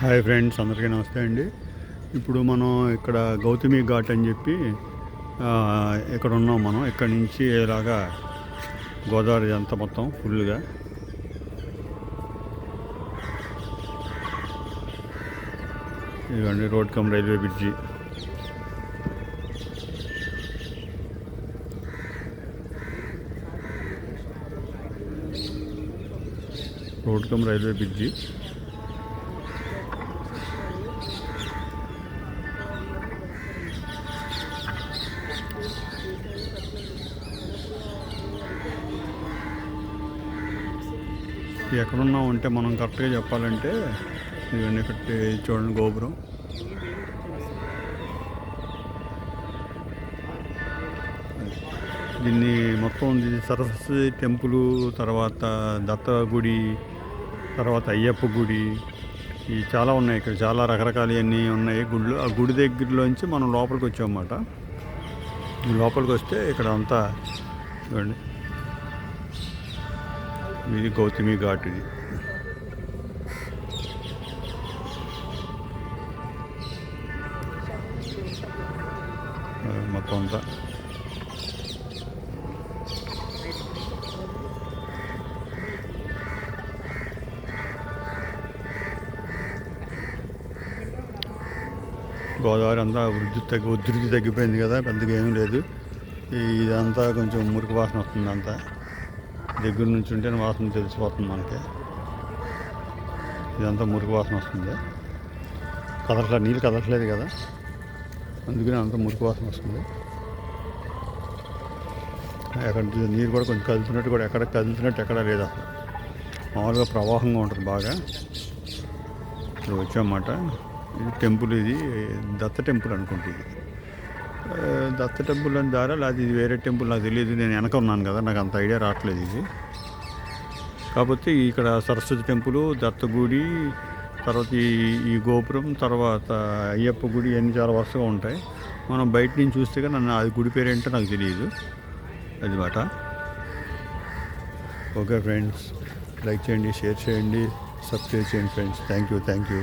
Hi friends అందరికీ నమస్తే అండి. ఇప్పుడు మనం ఇక్కడ గౌతమి ఘాట్ అని చెప్పి ఇక్కడ ఉన్నాం మనం. ఇక్కడ నుంచి ఇలాగా గోదావరి అంతా మొత్తం ఫుల్గా ఇదిగోండి road cum railway bridge. Road cum railway bridge. ఎక్కడున్నాం అంటే మనం కరెక్ట్గా చెప్పాలంటే ఇవన్నీ ఇక్కడ చూడండి గోపురం. దీన్ని మొత్తం సరస్వతి టెంపుల్ తర్వాత దత్త గుడి తర్వాత అయ్యప్ప గుడి ఇవి చాలా ఉన్నాయి ఇక్కడ. చాలా రకరకాలన్నీ ఉన్నాయి. గుళ్ళు ఆ గుడి దగ్గరలోంచి మనం లోపలికి వచ్చామన్నమాట. లోపలికి వస్తే ఇక్కడ అంతా చూడండి ఇది గౌతమి ఘాట్ ఇది మొత్తం అంతా. గోదావరి అంతా వృద్ధి తగ్గి ఉధృతి తగ్గిపోయింది కదా పెద్దగా ఏమీ లేదు. ఇదంతా కొంచెం మురికి వాసన వస్తుంది అంతా. దగ్గర నుంచి ఉంటేనే వాసన తెలిసిపోతుంది మనకి. ఇదంతా మురికి వాసన వస్తుంది. కదలట్లేదు నీళ్ళు కదలట్లేదు కదా. అందుకని అంత మురికి వాసన వస్తుంది. ఎక్కడ నీరు కూడా కొంచెం కదులుతున్నట్టు కూడా ఎక్కడ కదులుతున్నట్టు ఎక్కడ లేదు అసలు. మామూలుగా ప్రవాహంగా ఉంటుంది బాగా. ఇక్కడ వచ్చామాట ఇది టెంపుల్ ఇది దత్త టెంపుల్ అనుకుంటుంది ఇది. దత్త టెంపుల్ అని దారా లేదా ఇది వేరే టెంపుల్ నాకు తెలియదు. నేను వెనక ఉన్నాను కదా నాకు అంత ఐడియా రావట్లేదు ఇది. కాకపోతే ఇక్కడ సరస్వతి టెంపుల్ దత్త గుడి తర్వాత ఈ ఈ గోపురం తర్వాత అయ్యప్ప గుడి అన్నీ చాలా వరుసగా ఉంటాయి. మనం బయట నుంచి చూస్తే కానీ నన్ను అది గుడి పేరు ఏంటో నాకు తెలియదు. అది మాట. ఓకే ఫ్రెండ్స్ లైక్ చేయండి షేర్ చేయండి సబ్స్క్రైబ్ చేయండి friends. Thank you thank you